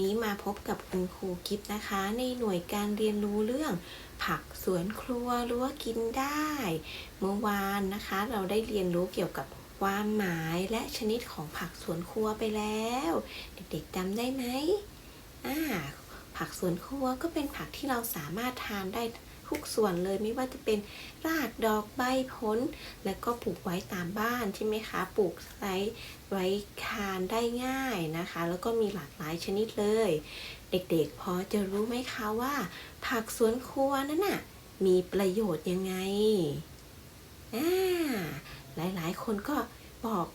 นี้มาพบกับคุณครูกิฟนะคะ ในหน่วยการเรียนรู้เรื่อง ผักสวนครัวรั้วกินได้ เมื่อวานนะคะ เราได้เรียนรู้เกี่ยวกับความหมายและชนิดของผักสวนครัวไปแล้ว เด็กๆจำได้ไหมอ่าผักสวนครัวก็เป็นผักที่เราสามารถทานได้ ทุกส่วนเลยไม่ว่าจะเป็นรากดอกใบผล แล้วก็ปลูกไว้ตามบ้านใช่ไหมคะปลูกไว้ไว้ทานได้ง่ายนะคะ แล้วก็มีหลากหลายชนิดเลย เด็กๆพอจะรู้ไหมคะว่า ผักสวนครัวนั้นน่ะมีประโยชน์ยังไงอ่าหลายๆ คนก็บอก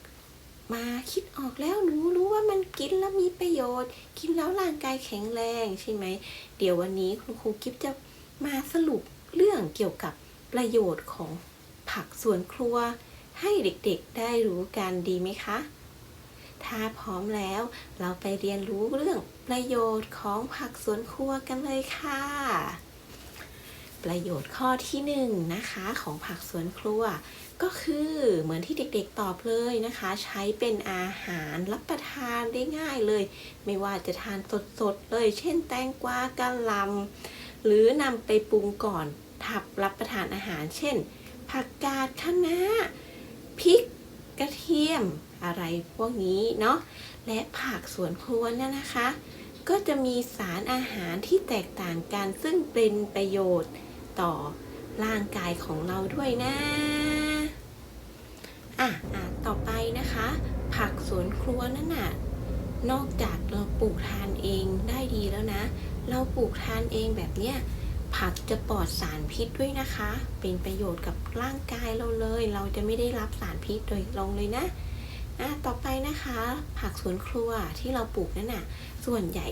มาคิดออกแล้วหนูรู้ว่ามันกินแล้วมีประโยชน์ กินแล้วร่างกายแข็งแรงใช่ไหม เดี๋ยววันนี้คุณครูกิฟจะ มาสรุปเรื่องเกี่ยวกับประโยชน์ของผักสวนครัว ให้เด็กๆได้รู้กันดีไหมคะ ถ้าพร้อมแล้วเราไปเรียนรู้เรื่องประโยชน์ของผักสวนครัวกันเลยค่ะ ประโยชน์ข้อที่หนึ่งนะคะของผักสวนครัว ก็คือเหมือนที่เด็กๆตอบเลยนะคะ ใช้เป็นอาหารรับประทานได้ง่ายเลย ไม่ว่าจะทานสดๆเลย เช่น แตงกวากะหล่ำ หรือนำไปปรุงก่อนทับรับประทานอาหาร เช่น ผักกาดคะน้าพริกกระเทียมอะไรพวกนี้เนาะและผักสวนครัวเนี่ยนะคะ ก็จะมีสารอาหารที่แตกต่างกันซึ่งเป็นประโยชน์ต่อร่างกายของเราด้วยนะอะอะต่อไปนะคะ ผักสวนครัวนั่นน่ะนอกจากเราปลูกทานเองได้ดีแล้วนะ เราปลูกทานเองแบบเนี้ยผักจะปลอดสารพิษด้วยนะคะ เป็นประโยชน์กับร่างกายเราเลย เราจะไม่ได้รับสารพิษโดยตรงเลยนะอะต่อไปนะคะ ผักสวนครัวที่เราปลูกนั่นน่ะ ส่วนใหญ่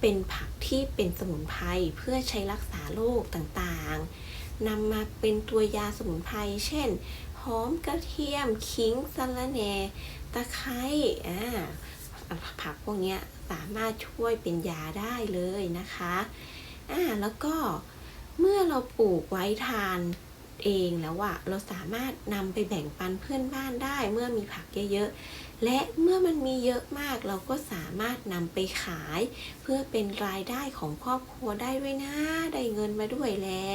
เป็นผักที่เป็นสมุนไพรเพื่อใช้รักษาโรคต่างๆนำมาเป็นตัวยาสมุนไพรเช่น หอมกระเทียม ขิงสะระแหน่ตะไคร้อ่า ผักพวกนี้สามารถช่วยเป็นยาได้เลยนะคะอ่าแล้วก็เมื่อเราปลูกไว้ทานเองแล้วอะเราสามารถนำไปแบ่งปันเพื่อนบ้านได้เมื่อมีผักเยอะๆ และเมื่อมันมีเยอะมากเราก็สามารถนำไปขาย เพื่อเป็นรายได้ของครอบครัวได้ด้วยนะ ได้เงินมาด้วยแหละ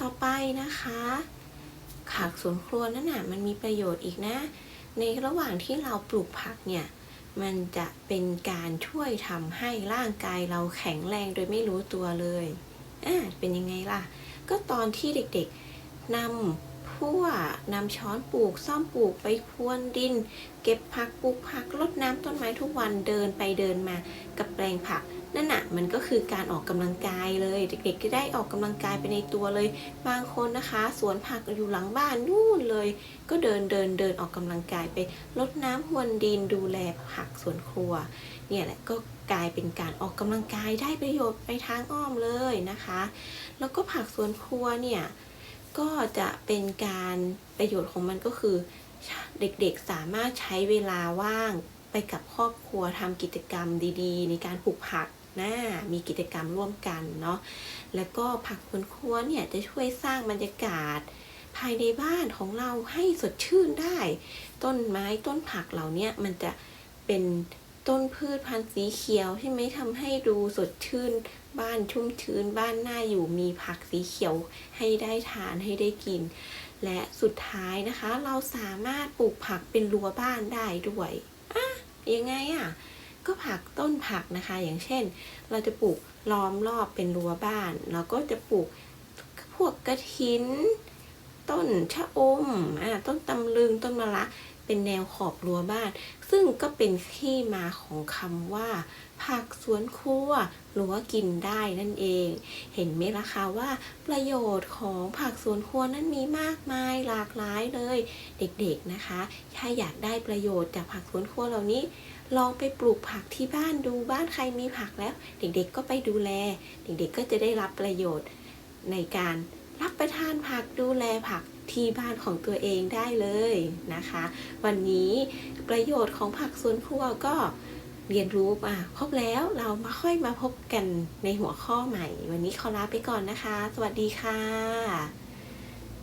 ต่อไปนะคะผักสวนครัวนั่นน่ะมันมีประโยชน์อีกนะ ในระหว่างที่เราปลูกผักเนี่ย มันจะเป็นการช่วยทำให้ร่างกายเราแข็งแรงโดยไม่รู้ตัวเลยอ่าเป็นยังไงล่ะ ก็ตอนที่เด็กๆนำพั่วนำช้อนปลูกซ่อมปลูกไปพรวนดิน เก็บผักปลูกผักรดน้ำต้นไม้ทุกวันเดินไปเดินมากับแปลงผักนั่นน่ะมันก็คือการออกกำลังกายเลย เด็กๆก็ได้ออกกำลังกายไปในตัวเลย บางคนนะคะ สวนผักอยู่หลังบ้านนู่นเลย ก็เดินเดินเดินออกกำลังกายไปรดน้ำพรวนดินดูแลผักสวนครัว เนี่ยแหละก็กลายเป็นการออกกำลังกายได้ประโยชน์ไปทางอ้อมเลยนะคะ แล้วก็ผักสวนครัวเนี่ยก็จะเป็นการประโยชน์ของมันก็คือ เด็กๆสามารถใช้เวลาว่างไปกับครอบครัวทำกิจกรรมดีๆ ในการปลูกผักนะมีกิจกรรมร่วมกันเนาะแล้วก็ผักสวนครัวเนี่ยจะช่วยสร้างบรรยากาศ ภายในบ้านของเราให้สดชื่นได้ ต้นไม้ต้นผักเหล่านี้มันจะเป็นต้นพืชพันธุ์สีเขียวใช่ไหมทำให้ดูสดชื่น บ้านชุ่มชื้นบ้านน่าอยู่มีผักสีเขียวให้ได้ทานให้ได้กิน และสุดท้ายนะคะ เราสามารถปลูกผักเป็นรั้วบ้านได้ด้วยอะยังไงอะก็ผักต้นผักนะคะ อย่างเช่น เราจะปลูกล้อมรอบเป็นรั้วบ้าน เราก็จะปลูกพวกกระถิน ต้นชะอมอ่าต้นตำลึงต้นมะระเป็นแนวขอบรั้วบ้าน ซึ่งก็เป็นที่มาของคำว่า ผักสวนครัวหรั้วกินได้นั่นเอง เห็นไหมล่ะคะว่าประโยชน์ของผักสวนครัวนั้นมีมากมายหลากหลายเลย เด็กๆนะคะ ถ้าอยากได้ประโยชน์จากผักสวนครัวเหล่านี้ ลองไปปลูกผักที่บ้านดูบ้านใครมีผักแล้ว เด็กๆก็ไปดูแล เด็กๆก็จะได้รับประโยชน์ในการ ประทานผักดูแลผักที่บ้านของตัวเองได้เลยนะคะ วันนี้ประโยชน์ของผักสวนครัวก็เรียนรู้มาครบแล้วเรามาค่อยมาพบกันในหัวข้อใหม่ วันนี้ขอลาไปก่อนนะคะ สวัสดีค่ะ